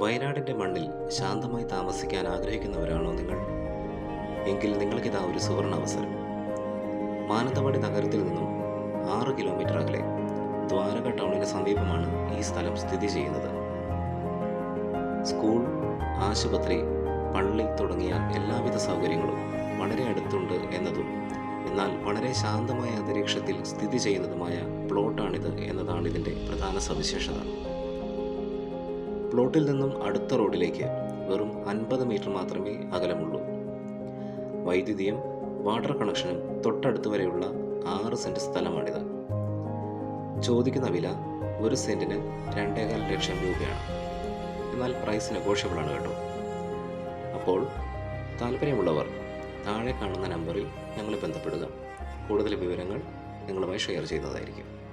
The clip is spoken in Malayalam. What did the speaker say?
വയനാടിന്റെ മണ്ണിൽ ശാന്തമായി താമസിക്കാൻ ആഗ്രഹിക്കുന്നവരാണോ നിങ്ങൾ? എങ്കിൽ നിങ്ങൾക്കിതാ ഒരു സുവർണ അവസരം മാനന്തവാടി നഗരത്തിൽ നിന്നും ആറ് കിലോമീറ്റർ അകലെ ദ്വാരക ടൗണിന് സമീപമാണ് ഈ സ്ഥലം സ്ഥിതി ചെയ്യുന്നത്. സ്കൂൾ ആശുപത്രി പള്ളി തുടങ്ങിയ എല്ലാവിധ സൗകര്യങ്ങളും വളരെ അടുത്തുണ്ട് എന്നതും എന്നാൽ വളരെ ശാന്തമായ അന്തരീക്ഷത്തിൽ സ്ഥിതി ചെയ്യുന്നതുമായ പ്ലോട്ടാണിത് എന്നതാണ് ഇതിന്റെ പ്രധാന സവിശേഷത. പ്ലോട്ടിൽ നിന്നും അടുത്ത റോഡിലേക്ക് വെറും അൻപത് മീറ്റർ മാത്രമേ അകലമുള്ളൂ. വൈദ്യുതിയും വാട്ടർ കണക്ഷനും തൊട്ടടുത്ത് വരെയുള്ള ആറ് സെന്റ് സ്ഥലമാണിത്. ചോദിക്കുന്ന വില ഒരു സെന്റിന് രണ്ടേകാൽ ലക്ഷം രൂപയാണ്. എന്നാൽ പ്രൈസ് നെഗോഷ്യബിൾ ആണ് കേട്ടോ. അപ്പോൾ താല്പര്യമുള്ളവർ താഴെ കാണുന്ന നമ്പറിൽ ഞങ്ങളെ ബന്ധപ്പെടുക. കൂടുതൽ വിവരങ്ങൾ നിങ്ങളുമായി ഷെയർ ചെയ്യുന്നതായിരിക്കും.